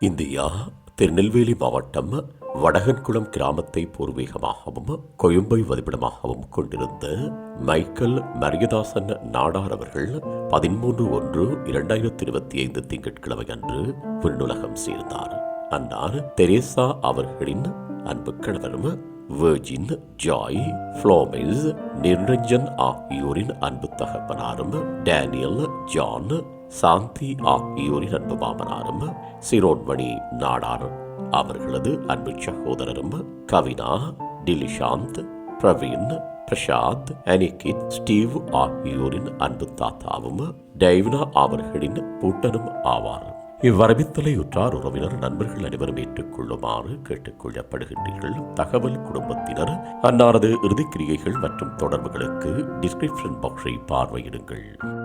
India Tirunelveli மாவட்டம் வடகன்குளம் கிராமத்தை பூர்வீகமாகவும் கொழும்பை வதிப்பிடமாகவும் கொண்டிருந்த மைக்கேல் மரியதாசன் நாடார் அவர்கள் பதிமூன்று ஒன்று இரண்டாயிரத்தி இருபத்தி ஐந்து திங்கட்கிழமை அன்று விண்ணுலகம் சேர்ந்தார். அன்னார் தெரேசா அவர்களின் அன்பு கணவரும் வேர்ஜின் ஜாய் ஃப்ளோமிஸ் நிரஞ்சன் ஆகியோரின் அன்பு தகப்பனாரும் டேனியல் ஜான் சாந்தி ஆகியோரின் அன்பு மாமனாரும் சிரோன்மணி நாடார் அவர்களது அன்பு சகோதரரும் கவினா டிலிஷாந்த் பிரவீன் பிரசாந்த் அனிகித் ஸ்டீவ் ஆகியோரின் அன்பு தாத்தாவும் டைவ்னா அவர்களின் பூட்டனும் ஆவார். இவ்வரவித்தலை உற்றார் உறவினர் நண்பர்கள் அனைவரும் ஏற்றுக்கொள்ளுமாறு கேட்டுக்கொள்ளப்படுகின்றீர்கள். தகவல் குடும்பத்தினர் அன்னாரது இறுதிக்கிரியைகள் மற்றும் தொடர்புகளுக்கு டிஸ்கிரிப்ஷன் பாக்ஸை பார்வையிடுங்கள்.